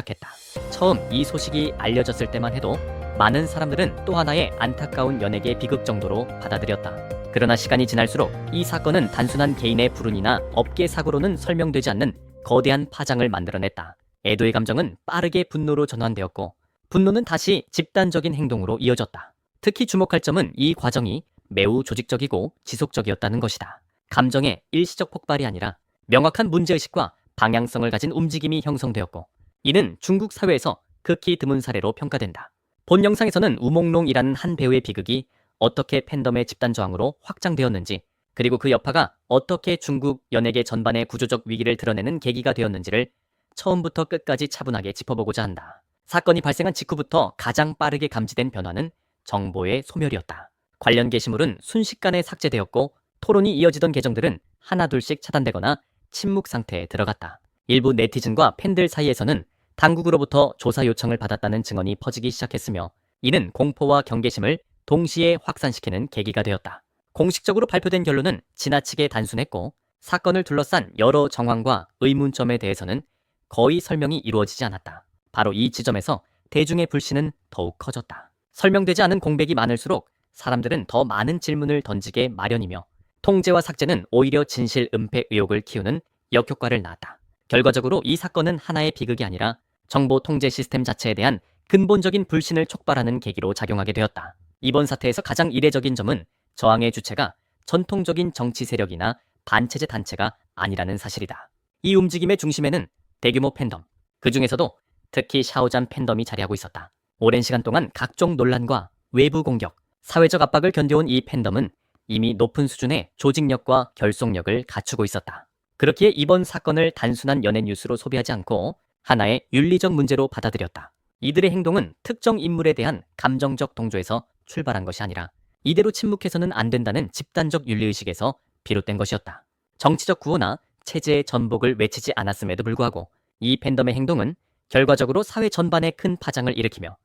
시작했다. 처음 이 소식이 알려졌을 때만 해도 많은 사람들은 또 하나의 안타까운 연예계 비극 정도로 받아들였다. 그러나 시간이 지날수록 이 사건은 단순한 개인의 불운이나 업계 사고로는 설명되지 않는 거대한 파장을 만들어냈다. 애도의 감정은 빠르게 분노로 전환되었고 분노는 다시 집단적인 행동으로 이어졌다. 특히 주목할 점은 이 과정이 매우 조직적이고 지속적이었다는 것이다. 감정의 일시적 폭발이 아니라 명확한 문제의식과 방향성을 가진 움직임이 형성되었고 이는 중국 사회에서 극히 드문 사례로 평가된다. 본 영상에서는 우몽롱이라는 한 배우의 비극이 어떻게 팬덤의 집단 저항으로 확장되었는지 그리고 그 여파가 어떻게 중국 연예계 전반의 구조적 위기를 드러내는 계기가 되었는지를 처음부터 끝까지 차분하게 짚어보고자 한다. 사건이 발생한 직후부터 가장 빠르게 감지된 변화는 정보의 소멸이었다. 관련 게시물은 순식간에 삭제되었고 토론이 이어지던 계정들은 하나둘씩 차단되거나 침묵 상태에 들어갔다. 일부 네티즌과 팬들 사이에서는 당국으로부터 조사 요청을 받았다는 증언이 퍼지기 시작했으며 이는 공포와 경계심을 동시에 확산시키는 계기가 되었다. 공식적으로 발표된 결론은 지나치게 단순했고 사건을 둘러싼 여러 정황과 의문점에 대해서는 거의 설명이 이루어지지 않았다. 바로 이 지점에서 대중의 불신은 더욱 커졌다. 설명되지 않은 공백이 많을수록 사람들은 더 많은 질문을 던지게 마련이며 통제와 삭제는 오히려 진실 은폐 의혹을 키우는 역효과를 낳았다. 결과적으로 이 사건은 하나의 비극이 아니라 정보 통제 시스템 자체에 대한 근본적인 불신을 촉발하는 계기로 작용하게 되었다. 이번 사태에서 가장 이례적인 점은 저항의 주체가 전통적인 정치 세력이나 반체제 단체가 아니라는 사실이다. 이 움직임의 중심에는 대규모 팬덤, 그 중에서도 특히 샤오잔 팬덤이 자리하고 있었다. 오랜 시간 동안 각종 논란과 외부 공격, 사회적 압박을 견뎌온 이 팬덤은 이미 높은 수준의 조직력과 결속력을 갖추고 있었다. 그렇기에 이번 사건을 단순한 연예 뉴스로 소비하지 않고 하나의 윤리적 문제로 받아들였다. 이들의 행동은 특정 인물에 대한 감정적 동조에서 출발한 것이 아니라 이대로 침묵해서는 안 된다는 집단적 윤리의식에서 비롯된 것이었다. 정치적 구호나 체제의 전복을 외치지 않았음에도 불구하고 이 팬덤의 행동은 결과적으로 사회 전반에 큰 파장을 일으키며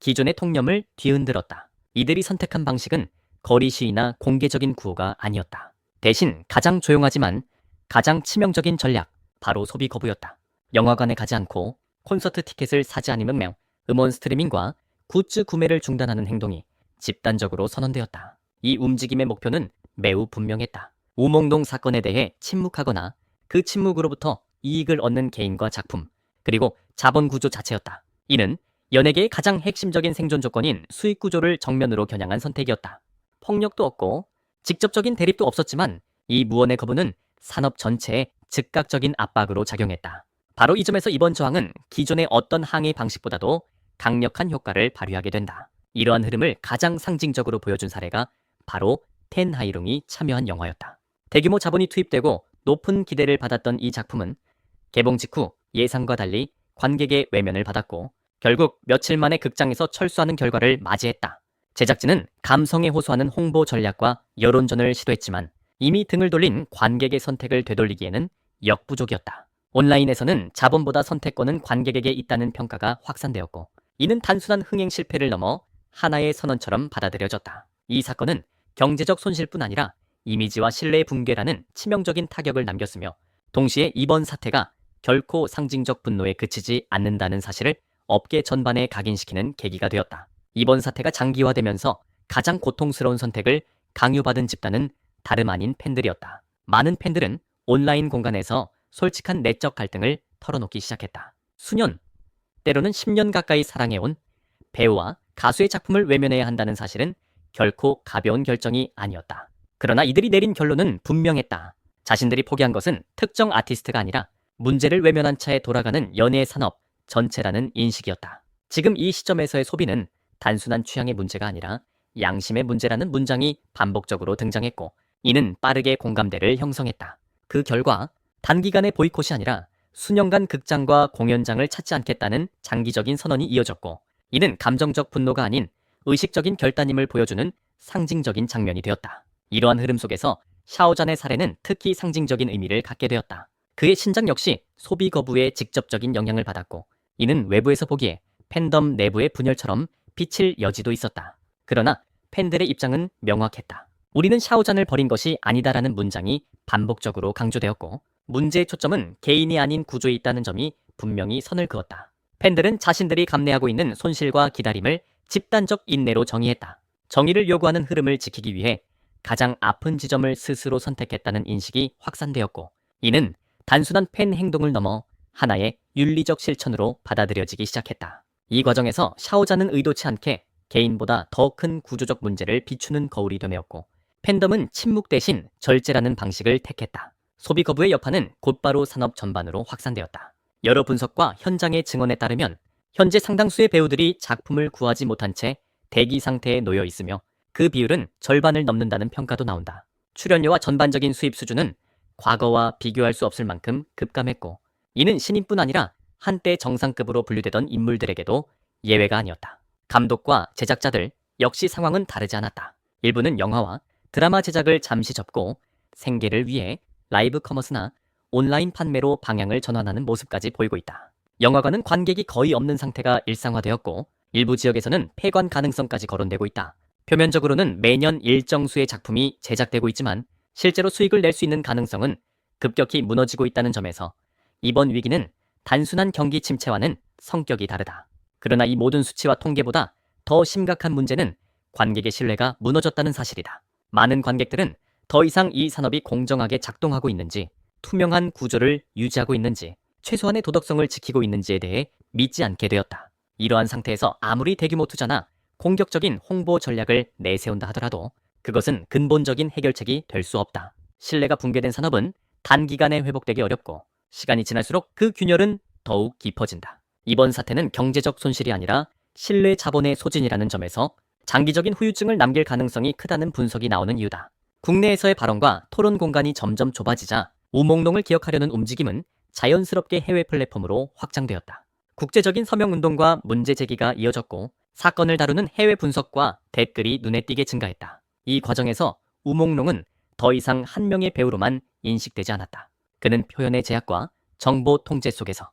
기존의 통념을 뒤흔들었다. 이들이 선택한 방식은 거리 시위나 공개적인 구호가 아니었다. 대신 가장 조용하지만 가장 치명적인 전략, 바로 소비 거부였다. 영화관에 가지 않고 콘서트 티켓을 사지 않으면 명, 음원 스트리밍과 굿즈 구매를 중단하는 행동이 집단적으로 선언되었다. 이 움직임의 목표는 매우 분명했다. 우몽동 사건에 대해 침묵하거나 그 침묵으로부터 이익을 얻는 개인과 작품, 그리고 자본 구조 자체였다. 이는 연예계의 가장 핵심적인 생존 조건인 수익 구조를 정면으로 겨냥한 선택이었다. 폭력도 없고 직접적인 대립도 없었지만 이 무언의 거부는 산업 전체에 즉각적인 압박으로 작용했다. 바로 이 점에서 이번 저항은 기존의 어떤 항해 방식보다도 강력한 효과를 발휘하게 된다. 이러한 흐름을 가장 상징적으로 보여준 사례가 바로 텐하이룽이 참여한 영화였다. 대규모 자본이 투입되고 높은 기대를 받았던 이 작품은 개봉 직후 예상과 달리 관객의 외면을 받았고 결국 며칠 만에 극장에서 철수하는 결과를 맞이했다. 제작진은 감성에 호소하는 홍보 전략과 여론전을 시도했지만 이미 등을 돌린 관객의 선택을 되돌리기에는 역부족이었다. 온라인에서는 자본보다 선택권은 관객에게 있다는 평가가 확산되었고 이는 단순한 흥행 실패를 넘어 하나의 선언처럼 받아들여졌다. 이 사건은 경제적 손실뿐 아니라 이미지와 신뢰의 붕괴라는 치명적인 타격을 남겼으며 동시에 이번 사태가 결코 상징적 분노에 그치지 않는다는 사실을 업계 전반에 각인시키는 계기가 되었다. 이번 사태가 장기화되면서 가장 고통스러운 선택을 강요받은 집단은 다름 아닌 팬들이었다. 많은 팬들은 온라인 공간에서 솔직한 내적 갈등을 털어놓기 시작했다. 수년, 때로는 10년 가까이 사랑해온 배우와 가수의 작품을 외면해야 한다는 사실은 결코 가벼운 결정이 아니었다. 그러나 이들이 내린 결론은 분명했다. 자신들이 포기한 것은 특정 아티스트가 아니라 문제를 외면한 차에 돌아가는 연예 산업 전체라는 인식이었다. 지금 이 시점에서의 소비는 단순한 취향의 문제가 아니라 양심의 문제라는 문장이 반복적으로 등장했고 이는 빠르게 공감대를 형성했다. 그 결과 단기간의 보이콧이 아니라 수년간 극장과 공연장을 찾지 않겠다는 장기적인 선언이 이어졌고 이는 감정적 분노가 아닌 의식적인 결단임을 보여주는 상징적인 장면이 되었다. 이러한 흐름 속에서 샤오잔의 사례는 특히 상징적인 의미를 갖게 되었다. 그의 신작 역시 소비 거부에 직접적인 영향을 받았고 이는 외부에서 보기에 팬덤 내부의 분열처럼 비칠 여지도 있었다. 그러나 팬들의 입장은 명확했다. 우리는 샤오잔을 버린 것이 아니다라는 문장이 반복적으로 강조되었고 문제의 초점은 개인이 아닌 구조에 있다는 점이 분명히 선을 그었다. 팬들은 자신들이 감내하고 있는 손실과 기다림을 집단적 인내로 정의했다. 정의를 요구하는 흐름을 지키기 위해 가장 아픈 지점을 스스로 선택했다는 인식이 확산되었고, 이는 단순한 팬 행동을 넘어 하나의 윤리적 실천으로 받아들여지기 시작했다. 이 과정에서 샤오자는 의도치 않게 개인보다 더 큰 구조적 문제를 비추는 거울이 되me었고, 팬덤은 침묵 대신 절제라는 방식을 택했다. 소비 거부의 여파는 곧바로 산업 전반으로 확산되었다. 여러 분석과 현장의 증언에 따르면 현재 상당수의 배우들이 작품을 구하지 못한 채 대기 상태에 놓여 있으며 그 비율은 절반을 넘는다는 평가도 나온다. 출연료와 전반적인 수입 수준은 과거와 비교할 수 없을 만큼 급감했고 이는 신인뿐 아니라 한때 정상급으로 분류되던 인물들에게도 예외가 아니었다. 감독과 제작자들 역시 상황은 다르지 않았다. 일부는 영화와 드라마 제작을 잠시 접고 생계를 위해 라이브 커머스나 온라인 판매로 방향을 전환하는 모습까지 보이고 있다. 영화관은 관객이 거의 없는 상태가 일상화되었고 일부 지역에서는 폐관 가능성까지 거론되고 있다. 표면적으로는 매년 일정 수의 작품이 제작되고 있지만 실제로 수익을 낼 수 있는 가능성은 급격히 무너지고 있다는 점에서 이번 위기는 단순한 경기 침체와는 성격이 다르다. 그러나 이 모든 수치와 통계보다 더 심각한 문제는 관객의 신뢰가 무너졌다는 사실이다. 많은 관객들은 더 이상 이 산업이 공정하게 작동하고 있는지, 투명한 구조를 유지하고 있는지, 최소한의 도덕성을 지키고 있는지에 대해 믿지 않게 되었다. 이러한 상태에서 아무리 대규모 투자나 공격적인 홍보 전략을 내세운다 하더라도 그것은 근본적인 해결책이 될 수 없다. 신뢰가 붕괴된 산업은 단기간에 회복되기 어렵고 시간이 지날수록 그 균열은 더욱 깊어진다. 이번 사태는 경제적 손실이 아니라 신뢰 자본의 소진이라는 점에서 장기적인 후유증을 남길 가능성이 크다는 분석이 나오는 이유다. 국내에서의 발언과 토론 공간이 점점 좁아지자 우몽롱을 기억하려는 움직임은 자연스럽게 해외 플랫폼으로 확장되었다. 국제적인 서명운동과 문제 제기가 이어졌고 사건을 다루는 해외 분석과 댓글이 눈에 띄게 증가했다. 이 과정에서 우몽롱은 더 이상 한 명의 배우로만 인식되지 않았다. 그는 표현의 제약과 정보 통제 속에서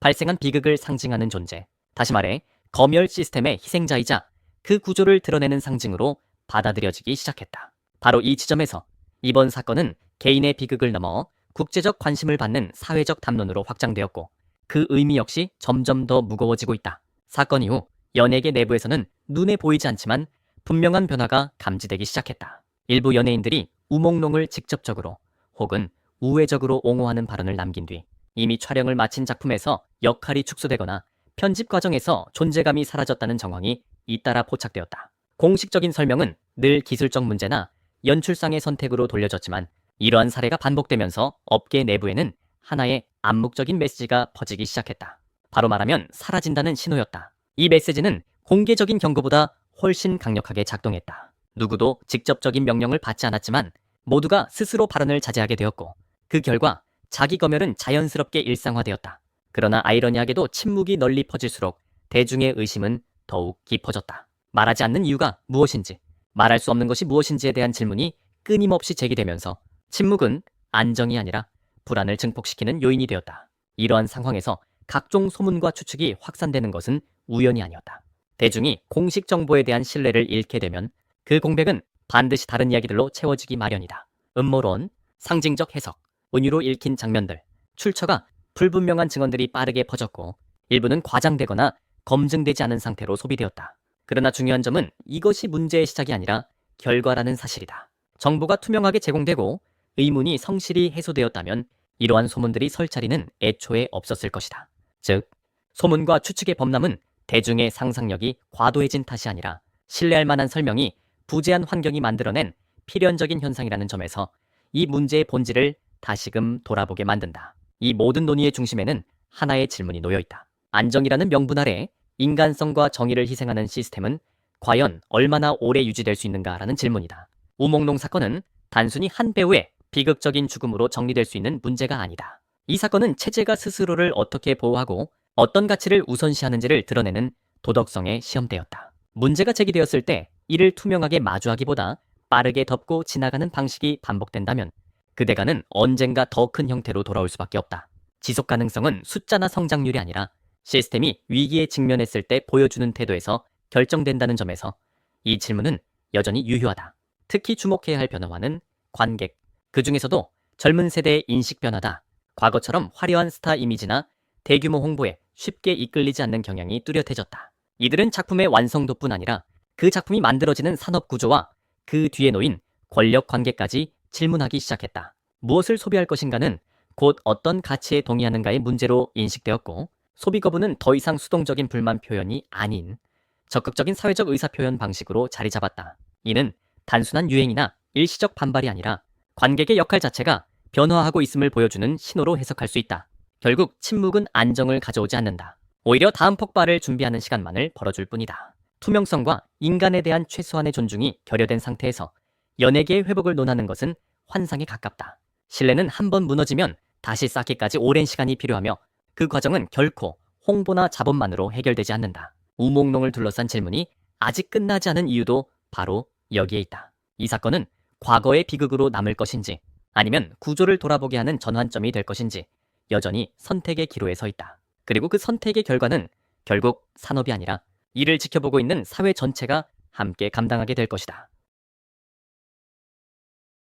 발생한 비극을 상징하는 존재, 다시 말해 검열 시스템의 희생자이자 그 구조를 드러내는 상징으로 받아들여지기 시작했다. 바로 이 지점에서 이번 사건은 개인의 비극을 넘어 국제적 관심을 받는 사회적 담론으로 확장되었고 그 의미 역시 점점 더 무거워지고 있다. 사건 이후 연예계 내부에서는 눈에 보이지 않지만 분명한 변화가 감지되기 시작했다. 일부 연예인들이 우몽롱을 직접적으로 혹은 우회적으로 옹호하는 발언을 남긴 뒤 이미 촬영을 마친 작품에서 역할이 축소되거나 편집 과정에서 존재감이 사라졌다는 정황이 잇따라 포착되었다. 공식적인 설명은 늘 기술적 문제나 연출상의 선택으로 돌려졌지만 이러한 사례가 반복되면서 업계 내부에는 하나의 암묵적인 메시지가 퍼지기 시작했다. 바로 말하면 사라진다는 신호였다. 이 메시지는 공개적인 경고보다 훨씬 강력하게 작동했다. 누구도 직접적인 명령을 받지 않았지만 모두가 스스로 발언을 자제하게 되었고 그 결과 자기 검열은 자연스럽게 일상화되었다. 그러나 아이러니하게도 침묵이 널리 퍼질수록 대중의 의심은 더욱 깊어졌다. 말하지 않는 이유가 무엇인지, 말할 수 없는 것이 무엇인지에 대한 질문이 끊임없이 제기되면서 침묵은 안정이 아니라 불안을 증폭시키는 요인이 되었다. 이러한 상황에서 각종 소문과 추측이 확산되는 것은 우연이 아니었다. 대중이 공식 정보에 대한 신뢰를 잃게 되면 그 공백은 반드시 다른 이야기들로 채워지기 마련이다. 음모론, 상징적 해석, 은유로 읽힌 장면들, 출처가 불분명한 증언들이 빠르게 퍼졌고 일부는 과장되거나 검증되지 않은 상태로 소비되었다. 그러나 중요한 점은 이것이 문제의 시작이 아니라 결과라는 사실이다. 정보가 투명하게 제공되고 의문이 성실히 해소되었다면 이러한 소문들이 설 자리는 애초에 없었을 것이다. 즉, 소문과 추측의 범람은 대중의 상상력이 과도해진 탓이 아니라 신뢰할 만한 설명이 부재한 환경이 만들어낸 필연적인 현상이라는 점에서 이 문제의 본질을 다시금 돌아보게 만든다. 이 모든 논의의 중심에는 하나의 질문이 놓여 있다. 안정이라는 명분 아래 인간성과 정의를 희생하는 시스템은 과연 얼마나 오래 유지될 수 있는가라는 질문이다. 우몽농 사건은 단순히 한 배우의 비극적인 죽음으로 정리될 수 있는 문제가 아니다. 이 사건은 체제가 스스로를 어떻게 보호하고 어떤 가치를 우선시하는지를 드러내는 도덕성의 시험대였다. 문제가 제기되었을 때 이를 투명하게 마주하기보다 빠르게 덮고 지나가는 방식이 반복된다면 그 대가는 언젠가 더 큰 형태로 돌아올 수밖에 없다. 지속 가능성은 숫자나 성장률이 아니라 시스템이 위기에 직면했을 때 보여주는 태도에서 결정된다는 점에서 이 질문은 여전히 유효하다. 특히 주목해야 할 변화와는 관객, 그 중에서도 젊은 세대의 인식 변화다. 과거처럼 화려한 스타 이미지나 대규모 홍보에 쉽게 이끌리지 않는 경향이 뚜렷해졌다. 이들은 작품의 완성도뿐 아니라 그 작품이 만들어지는 산업 구조와 그 뒤에 놓인 권력 관계까지 질문하기 시작했다. 무엇을 소비할 것인가는 곧 어떤 가치에 동의하는가의 문제로 인식되었고 소비 거부는 더 이상 수동적인 불만 표현이 아닌 적극적인 사회적 의사 표현 방식으로 자리 잡았다. 이는 단순한 유행이나 일시적 반발이 아니라 관객의 역할 자체가 변화하고 있음을 보여주는 신호로 해석할 수 있다. 결국 침묵은 안정을 가져오지 않는다. 오히려 다음 폭발을 준비하는 시간만을 벌어줄 뿐이다. 투명성과 인간에 대한 최소한의 존중이 결여된 상태에서 연예계의 회복을 논하는 것은 환상에 가깝다. 신뢰는 한 번 무너지면 다시 쌓기까지 오랜 시간이 필요하며 그 과정은 결코 홍보나 자본만으로 해결되지 않는다. 우몽롱을 둘러싼 질문이 아직 끝나지 않은 이유도 바로 여기에 있다. 이 사건은 과거의 비극으로 남을 것인지 아니면 구조를 돌아보게 하는 전환점이 될 것인지 여전히 선택의 기로에 서 있다. 그리고 그 선택의 결과는 결국 산업이 아니라 이를 지켜보고 있는 사회 전체가 함께 감당하게 될 것이다.